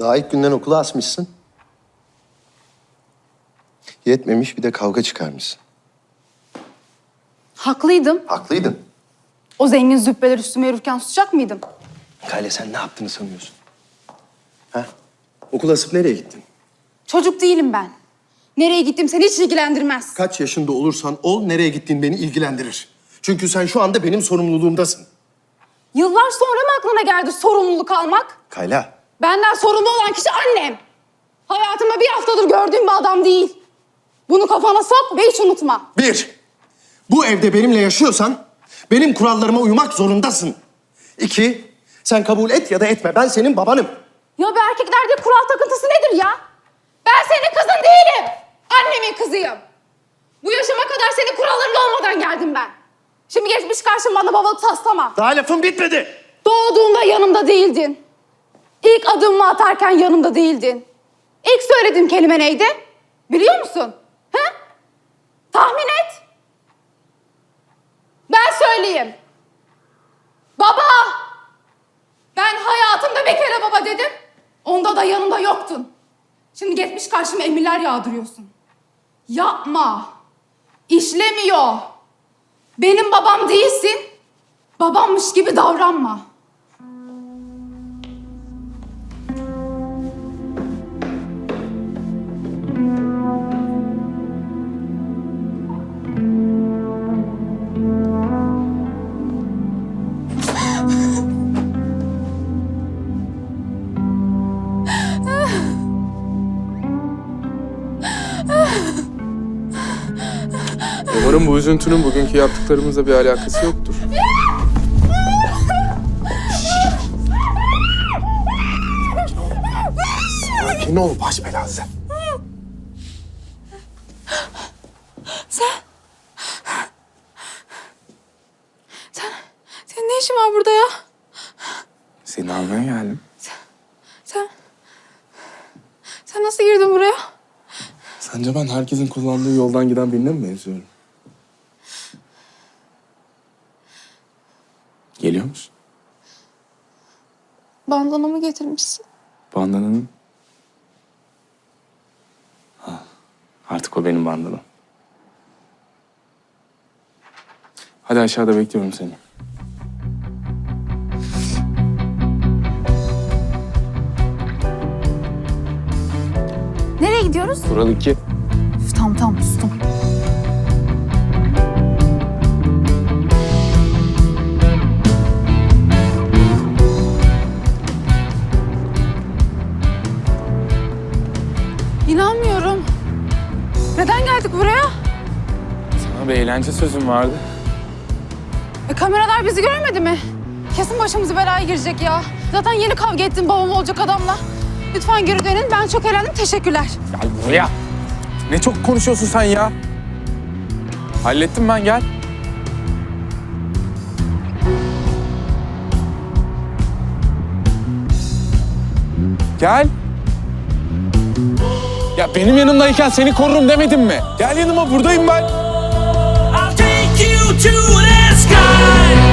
Daha ilk günden okula asmışsın. Yetmemiş bir de kavga çıkarmışsın. Haklıydım. Haklıydın. O zengin züppeler üstüme yürürken susacak mıydım? Kale sen ne yaptığını sanıyorsun? Ha? Okul asıp nereye gittin? Çocuk değilim ben. Nereye gittim seni hiç ilgilendirmez. Kaç yaşında olursan ol, nereye gittiğin beni ilgilendirir. Çünkü sen şu anda benim sorumluluğumdasın. Yıllar sonra mı aklına geldi sorumluluk almak? Kayla, Benden sorumlu olan kişi annem. Hayatımda bir haftadır gördüğüm bir adam değil. Bunu kafana sok ve hiç unutma. bir, bu evde benimle yaşıyorsan benim kurallarıma uymak zorundasın. İki, sen kabul et ya da etme. Ben senin babanım. Ya bu erkeklerde kural takıntısı nedir ya? Ben senin kızın değilim. Annemin kızıyım. Bu yaşama kadar senin kuralların olmadan geldim ben. Şimdi geçmiş karşıma bana babalık taslama. Daha lafın bitmedi. Doğduğunda yanımda değildin. İlk adımımı atarken yanımda değildin. İlk söylediğim kelime neydi? Biliyor musun? He? Tahmin et. Ben söyleyeyim. Baba! Ben hayatımda bir kere baba dedim. Onda da yanımda yoktun. Şimdi geçmiş karşıma emirler yağdırıyorsun. Yapma. İşlemiyor. Benim babam değilsin. Babammış gibi davranma. Üzüntünün bugünkü yaptıklarımızla bir alakası yoktur. Sakin ol baş belası. Sen, senin ne işin var burada ya? Seni almaya geldim. Sen, sen nasıl girdin buraya? Sence ben herkesin kullandığı yoldan giden birine mi benziyorum? Geliyor musun? Bandanamı getirmişsin. Bandananın... Ha, artık o benim bandanam. Hadi aşağıda bekliyorum seni. Nereye gidiyoruz? Kural 2. Üf, tamam tamam sustum. İnanmıyorum. Neden geldik buraya? Sana bir eğlence sözüm vardı. E, kameralar bizi görmedi mi? Kesin başımız belaya girecek ya. Zaten yeni kavga ettim babam olacak adamla. Lütfen geri dönün. Ben çok eğlendim. Teşekkürler. Gel buraya. Ne çok konuşuyorsun sen ya. Hallettim ben gel. Gel. Ya benim yanımdayken seni korurum demedim mi? Gel yanıma buradayım ben. I'll take you to the sky.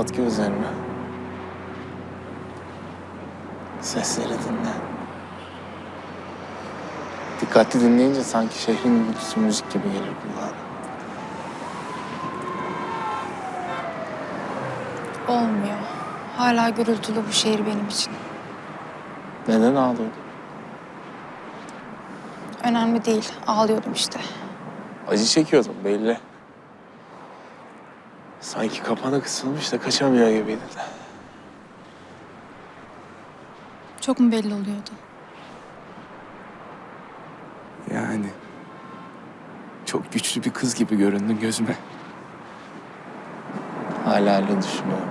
Kapat gözlerini. Sesleri dinle. Dikkatli dinleyince sanki şehrin gürültüsü müzik gibi gelir kulağına. Olmuyor. Hala gürültülü bu şehir benim için. Neden ağlıyordun? Önemli değil. Ağlıyordum işte. Acı çekiyordun belli. Sanki kapana kısılmış da kaçamıyor gibiydin. Çok mu belli oluyordu? Yani çok güçlü bir kız gibi göründün gözüme. Hala öyle düşünüyorum.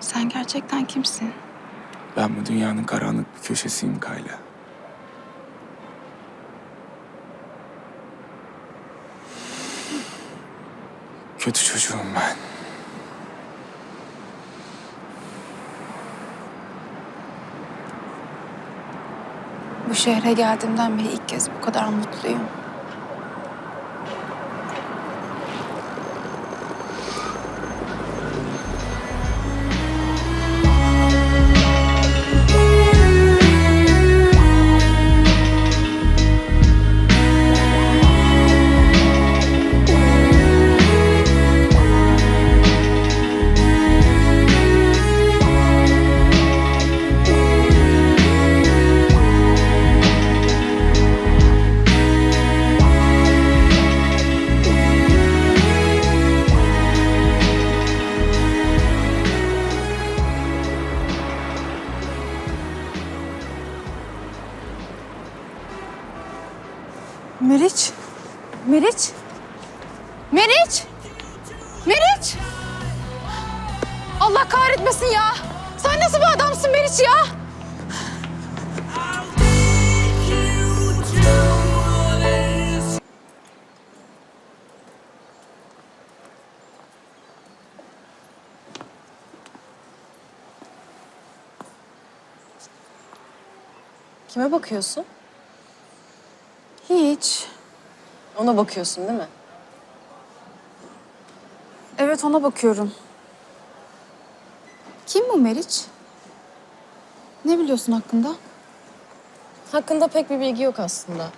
Sen gerçekten kimsin? Ben bu dünyanın karanlık bir köşesiyim Kayla. Kötü çocuğum ben. Bu şehre geldiğimden beri ilk kez bu kadar mutluyum. Meriç. Meriç. Meriç! Meriç! Allah kahretmesin ya! Sen nasıl bir adamsın Meriç ya? Kime bakıyorsun? Hiç. Ona bakıyorsun değil mi? Evet ona bakıyorum. Kim bu Meriç? Ne biliyorsun hakkında? Hakkında pek bir bilgi yok aslında.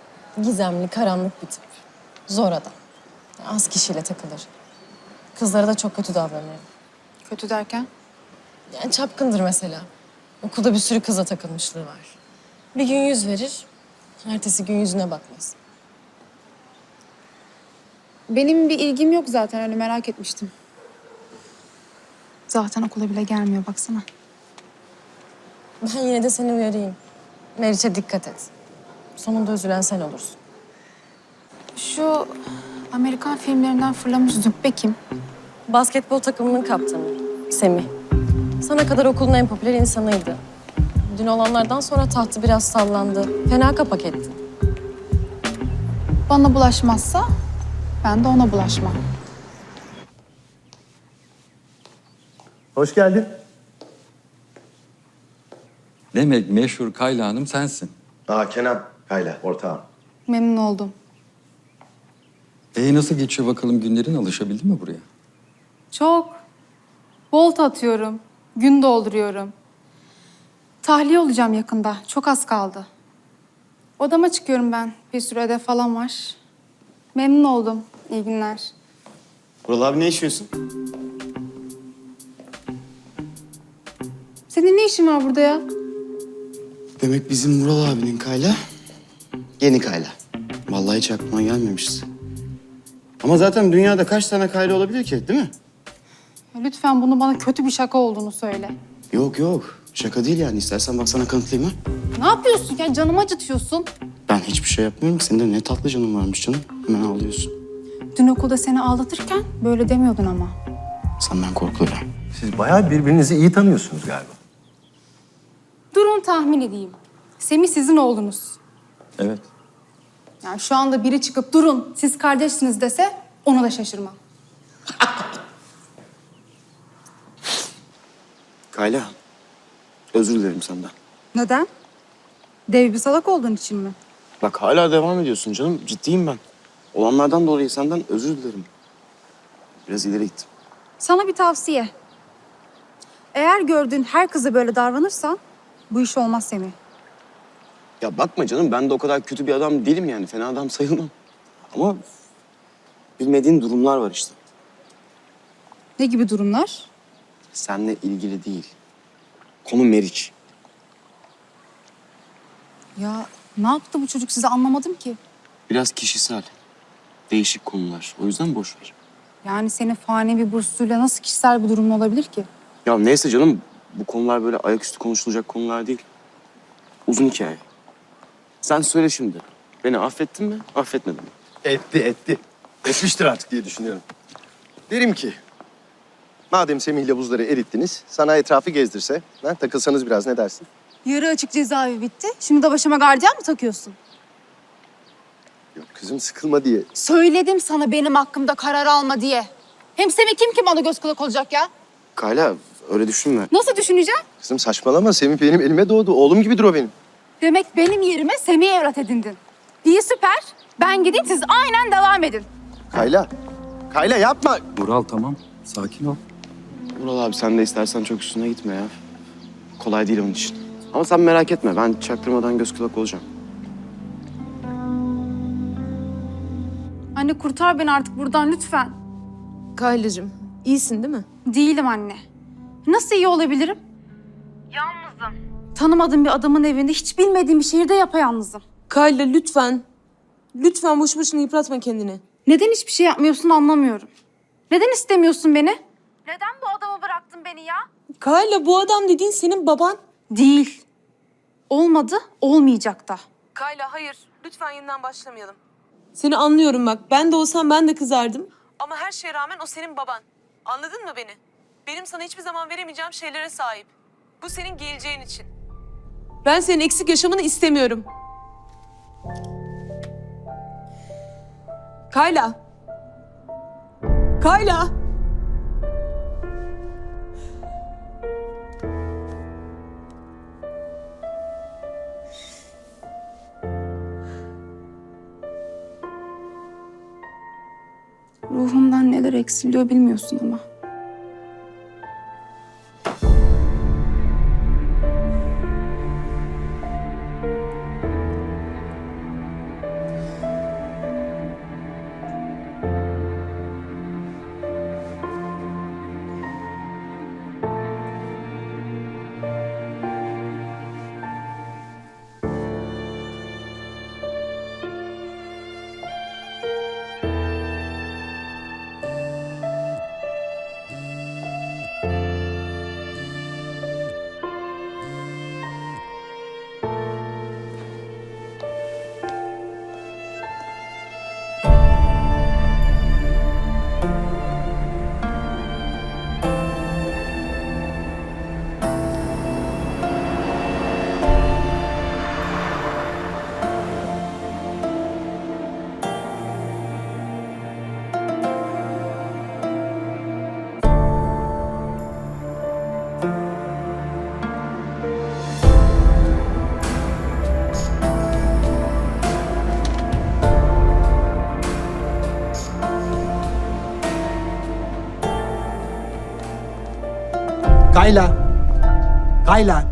Gizemli, karanlık bir tip. Zor adam. Az kişiyle takılır. Kızlara da çok kötü davranıyor. Kötü derken? Yani çapkındır mesela. Okulda bir sürü kıza takılmışlığı var. Bir gün yüz verir, ertesi gün yüzüne bakmaz. Benim bir ilgim yok zaten öyle merak etmiştim. Zaten okula bile gelmiyor baksana. Ben yine de seni uyarayım. Meriç'e dikkat et. Sonunda üzülen sen olursun. Şu Amerikan filmlerinden fırlamış züppe kim? Basketbol takımının kaptanı Semih. Sana kadar okulun en popüler insanıydı. Dün olanlardan sonra tahtı biraz sallandı. Fena kapak etti. Bana bulaşmazsa ben de ona bulaşmam. Hoş geldin. Demek meşhur Kayla Hanım sensin. Aa Kenan, Kayla, ortağım. Memnun oldum. E nasıl geçiyor bakalım günlerin alışabildin mi buraya? Çok. Bolt atıyorum. Gün dolduruyorum. Tahliye olacağım yakında. Çok az kaldı. Odama çıkıyorum ben. Bir sürü ödev falan var. Memnun oldum. İyi günler. Vural abi ne işiyorsun? Senin ne işin var burada ya? Demek bizim Vural abinin kayla yeni kayla. Vallahi hiç aklıma gelmemişti. Ama zaten dünyada kaç tane kayla olabilir ki değil mi? Lütfen bunu bana kötü bir şaka olduğunu söyle. Yok yok. Şaka değil yani. İstersen bak sana kanıtlayayım ha. Ne yapıyorsun ya? Canımı acıtıyorsun. Ben hiçbir şey yapmıyorum ki. Senin de ne tatlı canın varmış canım. Hemen ağlıyorsun. Dün okulda seni ağlatırken böyle demiyordun ama. Senden korkuyorum. Siz bayağı birbirinizi iyi tanıyorsunuz galiba. Durun tahmin edeyim. Semih sizin oğlunuz. Evet. Yani şu anda biri çıkıp durun siz kardeşsiniz dese onu da şaşırmam. Kayla. Özür dilerim senden. Neden? Dev bir salak olduğun için mi? Bak hala devam ediyorsun canım. Ciddiyim ben. Olanlardan dolayı senden özür dilerim. Biraz ileri gittim. Sana bir tavsiye. Eğer gördüğün her kızı böyle davranırsan bu iş olmaz Semih. Ya bakma canım ben de o kadar kötü bir adam değilim yani. Fena adam sayılmam. Ama bilmediğin durumlar var işte. Ne gibi durumlar? Seninle ilgili değil. Konu Meriç. Ya ne yaptı bu çocuk size anlamadım ki. Biraz kişisel. Değişik konular. O yüzden boş ver. Yani senin fani bir bursuyla nasıl kişisel bir durumun olabilir ki? Ya neyse canım bu konular böyle ayaküstü konuşulacak konular değil. Uzun hikaye. Sen söyle şimdi. Beni affettin mi, affetmedin mi? Etti, etti. Etmiştir artık diye düşünüyorum. Derim ki, madem Semih'le buzları erittiniz, sana etrafı gezdirse, ha, takılsanız biraz ne dersin? Yarı açık cezaevi bitti. Şimdi de başıma gardiyan mı takıyorsun? Kızım sıkılma diye. Söyledim sana benim hakkımda karar alma diye. Hem Semih kim ki bana göz kulak olacak ya? Kayla öyle düşünme. Nasıl düşüneceğim? Kızım saçmalama, Semih benim elime doğdu. Oğlum gibidir o benim. Demek benim yerime Semih'i evlat edindin. İyi süper. Ben gideyim siz aynen devam edin. Kayla, Kayla yapma. Vural tamam. Sakin ol. Vural abi sen de istersen çok üstüne gitme ya. Kolay değil onun için. Ama sen merak etme. Ben çaktırmadan göz kulak olacağım. Anne kurtar beni artık buradan lütfen. Kaylacığım, iyisin değil mi? Değilim anne. Nasıl iyi olabilirim? Yalnızım. Tanımadığım bir adamın evinde, hiç bilmediğim bir şehirde yapayalnızım. Kayla lütfen. Lütfen boş boşuna yıpratma kendini. Neden hiçbir şey yapmıyorsun anlamıyorum. Neden istemiyorsun beni? Neden bu adamı bıraktın beni ya? Kayla bu adam dediğin senin baban. Değil. Olmadı, olmayacak da. Kayla hayır. Lütfen yeniden başlamayalım. Seni anlıyorum bak. Ben de olsam ben de kızardım. Ama her şeye rağmen o senin baban. Anladın mı beni? Benim sana hiçbir zaman veremeyeceğim şeylere sahip. Bu senin geleceğin için. Ben senin eksik yaşamını istemiyorum. Kayla. Kayla. Ruhumdan neler eksiliyor bilmiyorsun ama. Kayla. Kayla.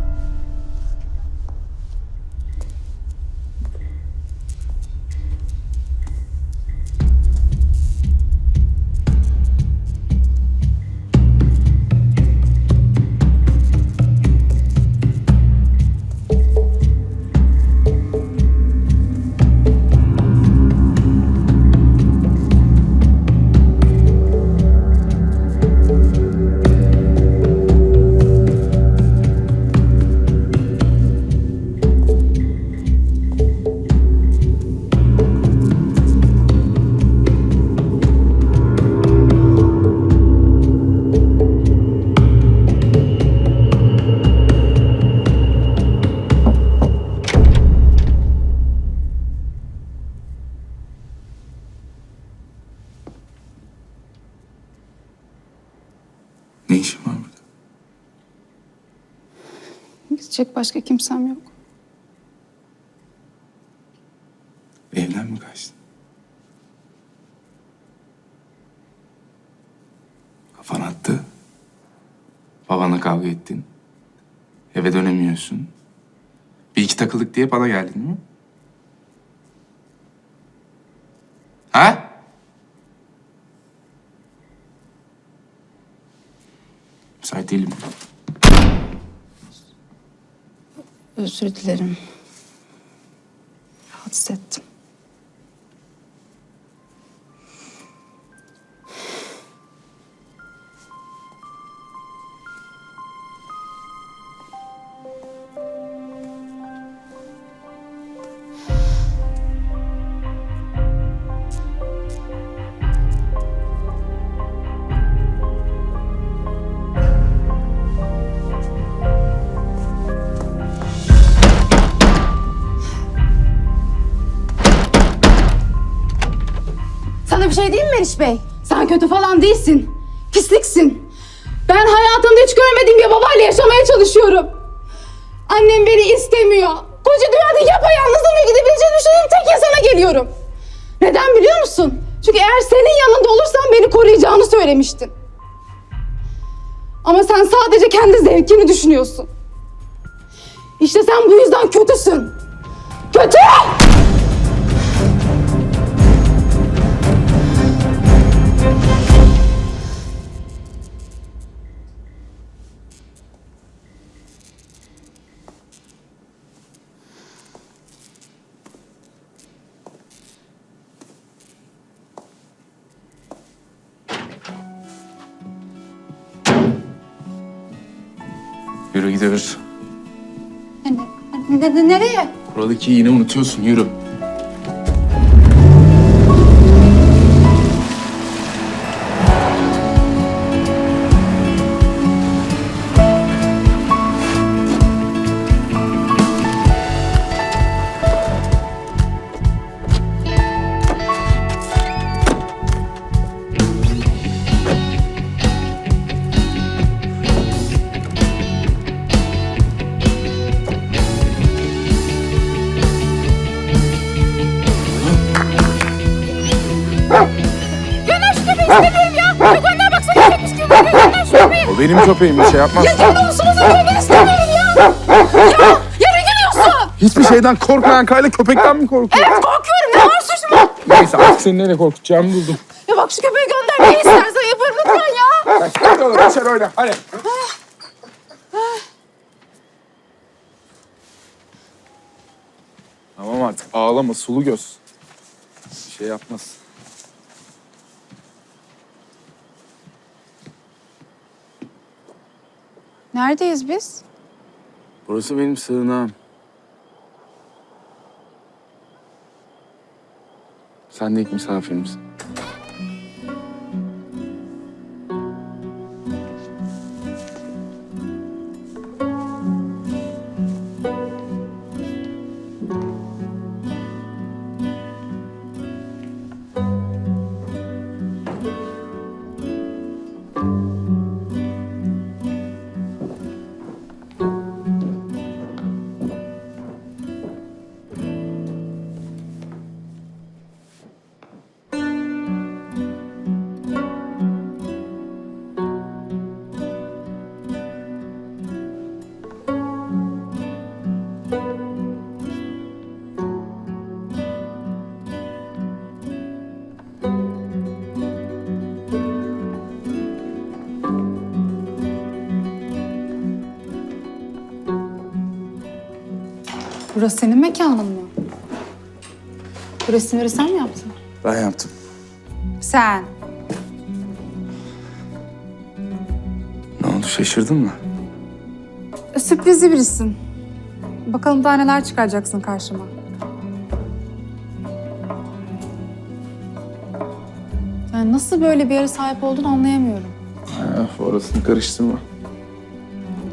Gidecek başka kimsem yok. Evden mi kaçtın? Kafan attı. Babanla kavga ettin. Eve dönemiyorsun. Bir iki takılık diye bana geldin mi? Ha? Müsait değilim. Özür dilerim. Şey değil mi Meriç Bey? Sen kötü falan değilsin. Pisliksin. Ben hayatımda hiç görmediğim bir babayla yaşamaya çalışıyorum. Annem beni istemiyor. Koca dünyada yapayalnızım ve gidebileceğini düşündüğüm tek insana geliyorum. Neden biliyor musun? Çünkü eğer senin yanında olursam beni koruyacağını söylemiştin. Ama sen sadece kendi zevkini düşünüyorsun. İşte sen bu yüzden kötüsün. Kötü! Yürü gidiyoruz. Ne, ne- nereye? Buradaki yine unutuyorsun. Yürü. O benim köpeğim. Bir şey yapmaz. Ya kendi olsunuz gönder istemiyorum ya. Ya yere gülüyorsun. Hiçbir şeyden korkmayan Kayla köpekten mi korkuyor? Evet korkuyorum. Ne var suçum? Neyse artık seni nereye korkutacağımı buldum. Ya bak şu köpeği gönder. Ne istersen yaparım lütfen ya. Hadi oğlum içeri oyna. Hadi. Tamam artık ağlama sulu göz. Bir şey yapmaz. Neredeyiz biz? Burası benim sığınağım. Sen de ilk misafirimsin. Burası senin mekanın mı? Bu resimleri sen mi yaptın? Ben yaptım. Sen. Ne oldu şaşırdın mı? E, Sürprizli birisin. Bakalım daha neler çıkaracaksın karşıma. Yani nasıl böyle bir yere sahip olduğunu anlayamıyorum. Ha, orasını karıştırma.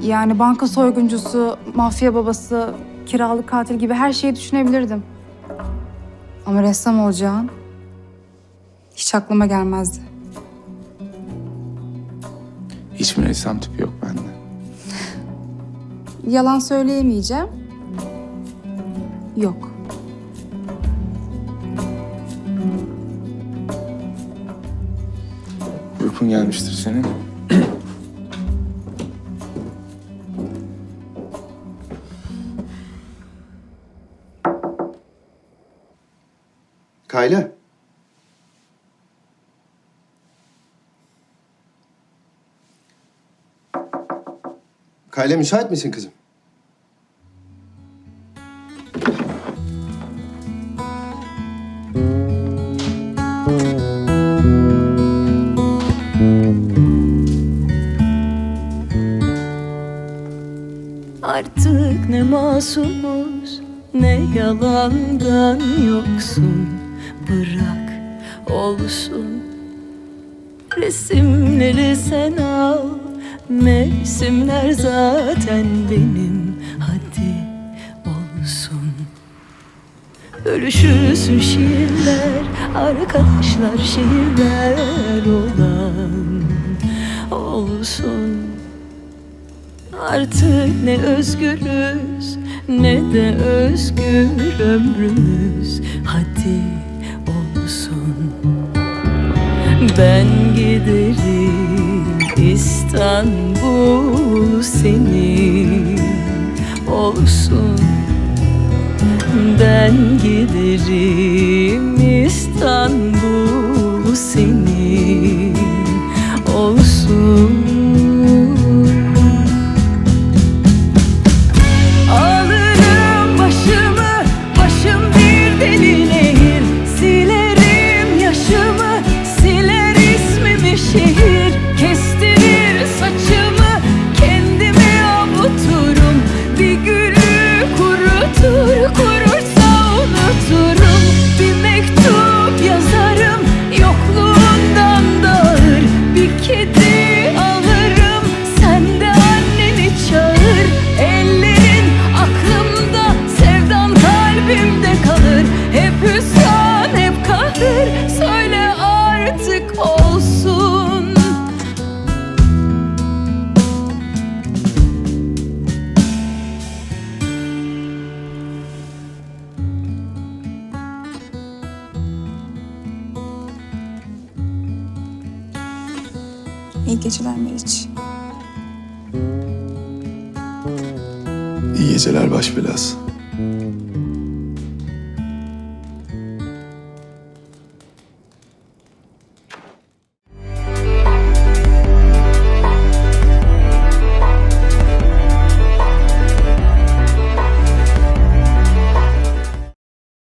Yani banka soyguncusu, mafya babası, kiralık katil gibi her şeyi düşünebilirdim. Ama ressam olacağın hiç aklıma gelmezdi. Hiç mi ressam tipi yok bende? Yalan söyleyemeyeceğim. Yok. Uykun gelmiştir senin. Kayla. Kayla müsait misin kızım? Artık ne masumuz ne yalandan yoksun Resimleri sen al. Mevsimler zaten benim. Hadi olsun. Bölüşülsün şiirler Arkadaşlar şehirler olan. Olsun. Artık ne özgürüz ne de özgür ömrümüz. Hadi Ben giderim İstanbul senin olsun. Ben giderim İstanbul senin olsun geceler Meriç. İyi geceler baş belası.